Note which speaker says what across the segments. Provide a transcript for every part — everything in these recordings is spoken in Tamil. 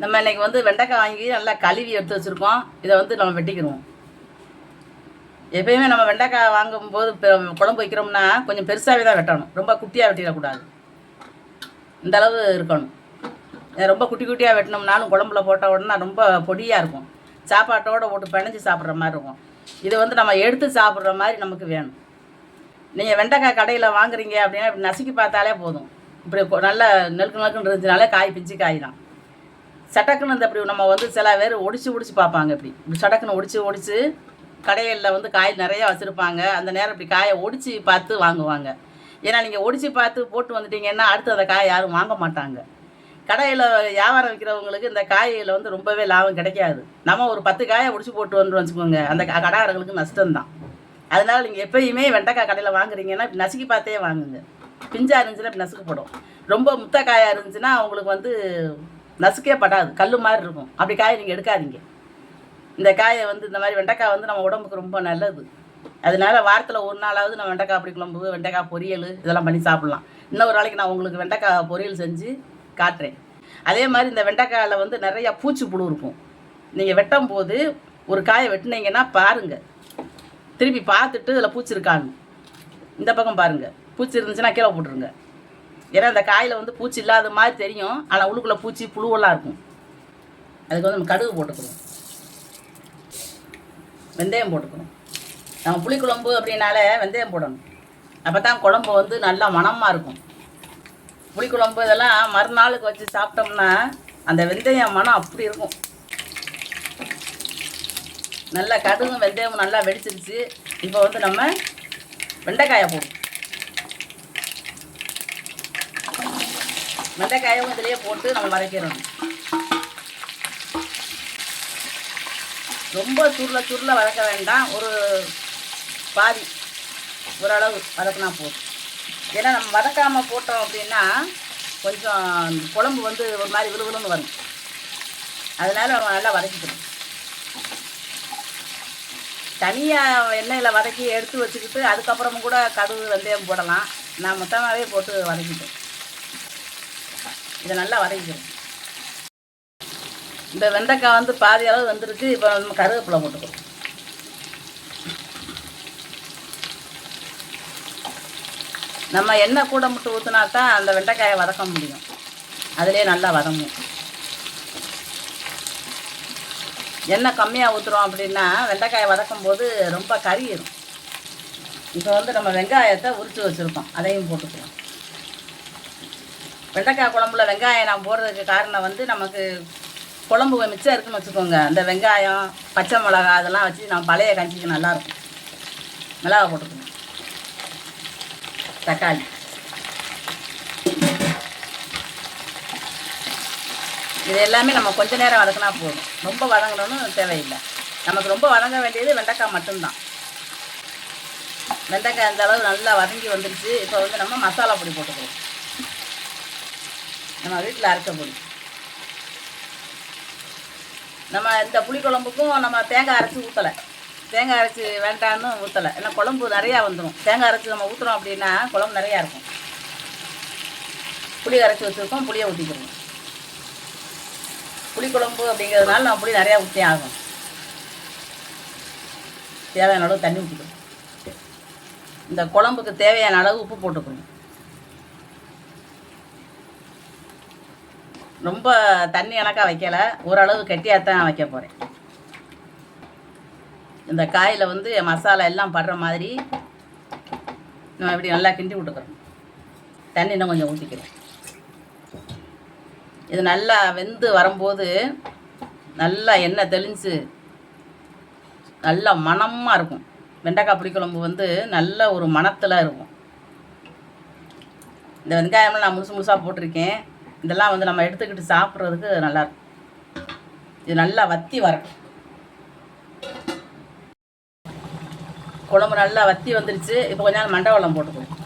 Speaker 1: நம்ம இன்னைக்கு வந்து வெண்டைக்காய் வாங்கி நல்லா கழுவி எடுத்து வச்சுருக்கோம். இதை வந்து நம்ம வெட்டிக்கிடுவோம். எப்பயுமே நம்ம வெண்டைக்காய் வாங்கும்போது குழம்பு வைக்கிறோம்னா கொஞ்சம் பெருசாகவே தான் வெட்டணும். ரொம்ப குட்டியாக வெட்டிடக்கூடாது. இந்த அளவு இருக்கணும். ரொம்ப குட்டி குட்டியாக வெட்டினோம்னாலும் குழம்புல போட்ட உடனே ரொம்ப பொடியாக இருக்கும். சாப்பாட்டோடு போட்டு பிணைஞ்சு சாப்பிட்ற மாதிரி இருக்கும். இது வந்து நம்ம எடுத்து சாப்பிட்ற மாதிரி நமக்கு வேணும். நீங்கள் வெண்டைக்காய் கடையில் வாங்குறீங்க அப்படின்னா இப்படி நசுக்கி பார்த்தாலே போதும். இப்படி கொ- நெருக்கு நெருக்குன்னு இருந்துச்சுனாலே காய் பிஞ்சு காய் தான். சட்டக்குன்னு இந்த இப்படி நம்ம வந்து சில பேர் ஒடிச்சு ஒடிச்சு பார்ப்பாங்க இப்படி. இப்படி சடக்குன்னு ஒடிச்சு ஒடிச்சு கடைகளில் வந்து காய் நிறையா வச்சுருப்பாங்க. அந்த நேரம் இப்படி காயை ஒடிச்சு பார்த்து வாங்குவாங்க. ஏன்னா நீங்கள் ஒடிச்சு பார்த்து போட்டு வந்துட்டீங்கன்னா அடுத்து அந்த காயை யாரும் வாங்க மாட்டாங்க. கடையில் வியாபாரம் விற்கிறவங்களுக்கு இந்த காயில் வந்து ரொம்பவே லாபம் கிடைக்காது. நம்ம ஒரு பத்து காயை ஒடிச்சு போட்டு வந்துட்டு வச்சுக்கோங்க. அந்த க- கடைக்காரங்களுக்கு நஷ்டம்தான் அதனால் நீங்கள் எப்பயுமே வெண்டைக்காய் கடையில் வாங்குறீங்கன்னா இப்படி நசுக்கி பார்த்தே வாங்குங்க. பிஞ்சாக இருந்துச்சுன்னா இப்படி நசுக்கப்படும். ரொம்ப முத்த காயாக இருந்துச்சுன்னா அவங்களுக்கு வந்து நசுக்கே படாது கல் மாதிரி இருக்கும். அப்படி காயை நீங்கள் எடுக்காதீங்க. இந்த காயை வந்து இந்த மாதிரி வெண்டைக்காய் வந்து நம்ம உடம்புக்கு ரொம்ப நல்லது. அதனால வாரத்தில் ஒரு நாளாவது நம்ம வெண்டைக்காய் அப்படி குழம்பு வெண்டைக்காய் பொரியல் இதெல்லாம் பண்ணி சாப்பிட்லாம். இன்னொரு நாளைக்கு நான் உங்களுக்கு வெண்டைக்காய் பொரியல் செஞ்சு காட்டுறேன். அதே மாதிரி இந்த வெண்டைக்காயில் வந்து நிறையா பூச்சி புழு இருக்கும். நீங்கள் வெட்டும் போது ஒரு காயை வெட்டினீங்கன்னா பாருங்கள் திருப்பி பார்த்துட்டு இதில் பூச்சி இருக்கான்னு. இந்த பக்கம் பாருங்கள் பூச்சி இருந்துச்சுன்னா கீழே போட்டுருங்க. ஏன்னா இந்த காயில் வந்து பூச்சி இல்லாத மாதிரி தெரியும். ஆனால் உள்ளுக்குள்ளே பூச்சி புழுவெல்லாம் இருக்கும். அதுக்கு வந்து நம்ம கடுகு போட்டுக்கணும். வெந்தயம் போட்டுக்கணும். நம்ம புளிக்குழம்பு அப்படின்னாலே வெந்தயம் போடணும். அப்போ தான் குழம்பு வந்து நல்லா மணமாக இருக்கும். புளிக்குழம்பு இதெல்லாம் மறுநாளுக்கு வச்சு சாப்பிட்டோம்னா அந்த வெந்தயம் மனம் அப்படி இருக்கும். நல்லா கடுகும் வெந்தயமும் நல்லா வெடிச்சிருச்சு. இப்போ வந்து நம்ம வெண்டைக்காயை போடும் வெண்டைக்காயும் இதிலேயே போட்டு நம்ம வதக்கிடணும். ரொம்ப சுருள சுருள வதக்க வேண்டாம். ஒரு பாதி ஓரளவு வதக்கினா போதும். ஏன்னா நம்ம வதக்காமல் போட்டோம் அப்படின்னா கொஞ்சம் குழம்பு வந்து ஒரு மாதிரி விழுவிழுன்னு வரும். அதனால் நம்ம நல்லா வதக்கிக்கணும். தனியாக எண்ணெயில் வதக்கி எடுத்து வச்சுக்கிட்டு அதுக்கப்புறமும் கூட கடுகு வெந்தயம் போடலாம். நான் மொத்தமாகவே போட்டு வதக்கிட்டேன் இதை நல்லா வதக்கிக்கணும். இந்த வெண்டைக்காய் வந்து பாதி அளவு வந்துருச்சு இப்போ நம்ம கருவேப்பிலை போட்டுக்கிறோம் நம்ம எண்ணெய் கூட மட்டும் ஊற்றினா தான் அந்த வெண்டைக்காயை வதக்க முடியும். அதிலே நல்லா வதங்கும். எண்ணெய் கம்மியாக ஊற்றுறோம் அப்படின்னா வெண்டைக்காயை வதக்கும் போது ரொம்ப கறியிடும் இப்போ வந்து நம்ம வெங்காயத்தை உரித்து வச்சுருக்கோம். அதையும் போட்டுக்கலாம். வெண்டைக்காய் குழம்புல வெங்காயம் நான் போடுறதுக்கு காரணம் வந்து நமக்கு குழம்பு மிச்சம் இருக்குன்னு வச்சுக்கோங்க. அந்த வெங்காயம் பச்சை மிளகா அதெல்லாம் வச்சு நம்ம பழைய கஞ்சிக்கு நல்லாயிருக்கும். மிளகா போட்டுக்கணும். தக்காளி. இது எல்லாமே நம்ம கொஞ்ச நேரம் வதக்கினா போதும். ரொம்ப வதங்கணும்னு தேவையில்லை. நமக்கு ரொம்ப வதங்க வேண்டியது வெண்டைக்காய் மட்டும்தான். வெண்டைக்காய் அந்த அளவு நல்லா வதங்கி வந்துருச்சு. இப்போ வந்து நம்ம மசாலா பொடி போட்டுக்கிறோம் நம்ம வீட்டில் அரைச்ச பொடி நம்ம இந்த புளிக்குழம்புக்கும் நம்ம தேங்காய் அரைச்சி ஊற்றலை தேங்காய் அரைச்சி வேண்டான்னு ஊற்றலை ஏன்னா குழம்பு நிறையா வந்துடும் தேங்காய் அரைச்சி நம்ம ஊற்றுறோம் அப்படின்னா குழம்பு நிறையா இருக்கும். புளி அரைச்சி வச்சுருக்கோம் புளியை ஊற்றிக்கிறோம் புளிக்குழம்பு அப்படிங்கிறதுனால நம்ம புளி நிறையா ஊற்றி ஆகும் தேவையான அளவு தண்ணி ஊற்றிக்கணும் இந்த குழம்புக்கு தேவையான அளவு உப்பு போட்டுக்கணும். ரொம்ப தண்ணி எனக்காக வைக்கலை. ஓரளவு கெட்டியாக தான் வைக்க போகிறேன் இந்த காயில் வந்து மசாலா எல்லாம் படுற மாதிரி நம்ம இப்படி நல்லா கிண்டி விட்டுக்கிறோம். தண்ணி இன்னும் கொஞ்சம் ஊற்றிக்கிறேன் இது நல்லா வெந்து வரும்போது நல்லா எண்ணெய் தெளிஞ்சு நல்லா மணமாக இருக்கும். வெண்டைக்காய் புளிக்குழம்பு வந்து நல்ல ஒரு மணத்தில் இருக்கும். இந்த வெங்காயம்லாம் நான் முழுசு முழுசாக போட்டிருக்கேன். இதெல்லாம் வந்து நம்ம எடுத்துக்கிட்டு சாப்பிட்றதுக்கு நல்லாயிருக்கும் இது நல்லா வத்தி வரட்டும் குழம்பு நல்லா வத்தி வந்துருச்சு. இப்போ கொஞ்ச நேரம் மண்டவளம் போட்டுக்கணும்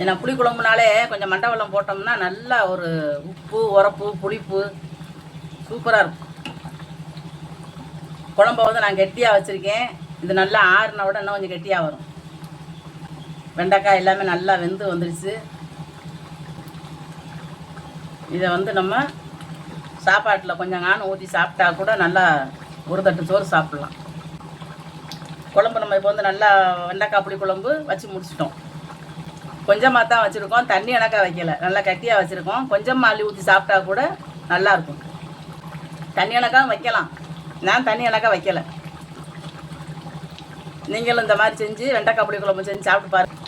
Speaker 1: ஏன்னா புளி குழம்புனாலே கொஞ்சம் மண்டவளம் போட்டோம்னா நல்லா ஒரு உப்பு உரப்பு புளிப்பு சூப்பராக இருக்கும். குழம்ப வந்து நான் கெட்டியாக வச்சுருக்கேன். இது நல்லா ஆறுன விட இன்னும் கொஞ்சம் கெட்டியாக வரும். வெண்டைக்காய் எல்லாமே நல்லா வெந்து வந்துருச்சு. இதை வந்து நம்ம சாப்பாட்டில் கொஞ்சம் காணும் ஊற்றி சாப்பிட்டா கூட நல்லா ஒரு தட்டு சோறு சாப்பிட்லாம். குழம்பு நம்ம இப்போ வந்து நல்லா வெண்டைக்காய் புளி குழம்பு வச்சு முடிச்சிட்டோம். கொஞ்சமாக தான் வச்சுருக்கோம். தண்ணி எனக்கா வைக்கலை. நல்லா கட்டியாக வச்சுருக்கோம். கொஞ்சம் அள்ளி ஊற்றி சாப்பிட்டா கூட நல்லாயிருக்கும் தண்ணி எனக்காக வைக்கலாம். நான் தண்ணி எனக்காக வைக்கலை. நீங்களும் இந்த மாதிரி செஞ்சு வெண்டைக்காய் புளி குழம்பு செஞ்சு சாப்பிட்டு பாருங்கள்